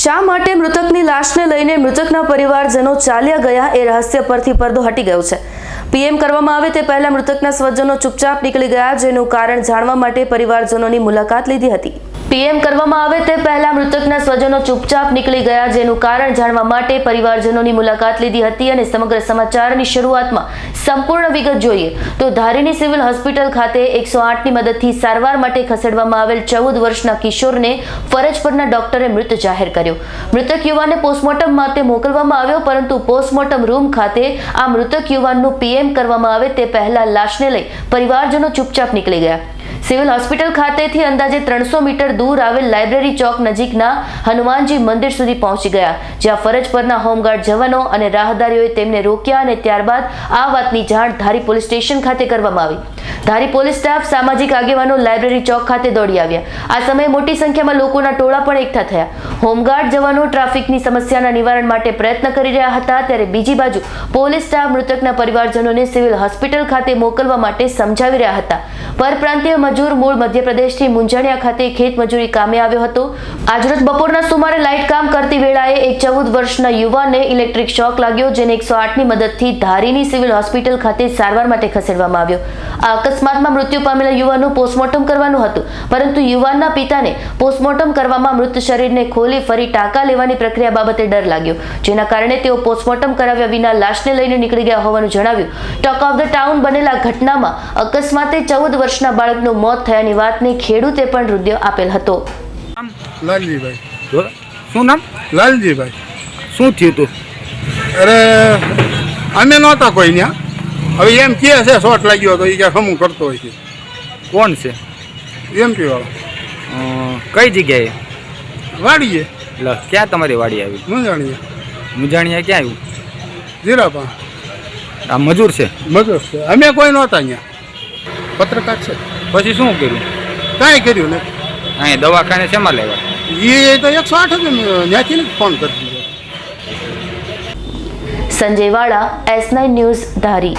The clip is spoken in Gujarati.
શા માટે મૃતકની લાશને લઈને મૃતકના પરિવારજનો ચાલ્યા ગયા એ રહસ્ય પરથી પડદો હટી ગયો છે. પીએમ કરવામાં આવે તે પહેલા મૃતકના સ્વજનો ચૂપચાપ નીકળી ગયા, જેનું કારણ જાણવા માટે પરિવારજનોની મુલાકાત લીધી હતી. પીએમ કરવામાં આવે તે પહેલા મૃતકના સ્વજનો ચૂપચાપ નીકળી ગયા જેનું કારણ જાણવા માટે પરિવારજનોની મુલાકાત લીધી હતી અને સમગ્ર સમાચારની શરૂઆતમાં સંપૂર્ણ વિગત જોઈએ તો ધારીની સિવિલ હોસ્પિટલ ખાતે એકસો આઠની મદદથી સારવાર માટે ખસેડવામાં આવેલ ચૌદ વર્ષના કિશોરને ફરજ પરના ડોક્ટરે મૃત જાહેર કર્યો. મૃતક યુવાનને પોસ્ટમોર્ટમ માટે મોકલવામાં આવ્યો, પરંતુ પોસ્ટમોર્ટમ રૂમ ખાતે આ મૃતક યુવાનનું પીએમ કરવામાં આવે તે પહેલા લાશને લઈ પરિવારજનો ચૂપચાપ નીકળી ગયા. સિવિલ હોસ્પિટલ ખાતેથી અંદાજે ત્રણસો મીટર દૂર આવેલ લાઇબ્રેરી ચોક નજીકના હનુમાનજી મંદિર સુધી પહોંચી ગયા, જ્યાં ફરજ પરના હોમગાર્ડ જવાનો અને રાહદારીઓએ તેમને રોક્યા અને ત્યારબાદ આ વાતની જાણ ધારી પોલીસ સ્ટેશન ખાતે કરવામાં આવી. ધારી પોલીસ સ્ટાફ સામાજિક આગેવાનો લાઇબ્રેરી ચોક ખાતે દોડી આવ્યા. આ સમયે મોટી સંખ્યામાં લોકોના ટોળા પણ એકઠા થયા. હોમગાર્ડ જવાનો ટ્રાફિકની સમસ્યાના નિવારણ માટે પ્રયત્ન કરી રહ્યા હતા, ત્યારે બીજી બાજુ પોલીસ સ્ટાફ મૃતકના પરિવારજનોને સિવિલ હોસ્પિટલ ખાતે મોકલવા માટે સમજાવી રહ્યા હતા. પરપ્રાંતીય મજૂર મૂળ મધ્યપ્રદેશથી મુંજાણિયા ખાતે ખેત મજૂરી કામે આવ્યો હતો. આજરોજ બપોરના સુમારે લાઇટ કામ કરતી વેળાએ એક ચૌદ વર્ષના યુવાનને ઇલેક્ટ્રિક શોક લાગ્યો, જેને એકસો આઠની મદદથી ધારીની સિવિલ હોસ્પિટલ ખાતે સારવાર માટે ખસેડવામાં આવ્યો. આ અકસ્માતમાં મૃત્યુ પામેલા યુવાનનું પોસ્ટમોર્ટમ કરવાનું હતું. પરંતુ યુવાનના પિતાને પોસ્ટમોર્ટમ કરવામાં મૃત શરીરને ખોલી ફરી ટાંકા લેવાની પ્રક્રિયા બાબતે ડર લાગ્યો. જેના કારણે તેઓ પોસ્ટમોર્ટમ કરાવ્યા વિના લાશને લઈને નીકળી ગયા હોવાનું જણાવ્યું. ટોક ઓફ ધ ટાઉન બનેલા ઘટનામાં અકસ્માતે ચૌદ વર્ષના બાળકનું મોત થયાની વાતને ખેડૂતે પણ હૃદય આપેલ હતો. લાલજીભાઈ. શું નામ? લાલજીભાઈ. શું થયું તું? અરે અમે નહોતા કોઈ ત્યાં હવે એમ કે છે શોર્ટ લાગ્યો તો એ ક્યાં સમૂહ કરતો હોય છે. કોણ છે? એમ પી વાળો. કઈ જગ્યાએ? વાડીએ. એટલે ક્યાં તમારી વાડી આવી? મુંજાણીયા જાણીએ મુજાણીયા ક્યાં આવ્યું? જીરાપા આ મજૂર છે? મજૂર છે. અમે કોઈ નહોતા અહીંયા. પત્રકાર છે. પછી શું કર્યું? કાંઈ કર્યું નથી. અહીં દવાખાને શેમાં લેવા? એ તો એકસો આઠ જ ત્યાંથી ને ફોન કરી દીધો સંજય વાળા એસ નાઇન ન્યૂઝ ધારી.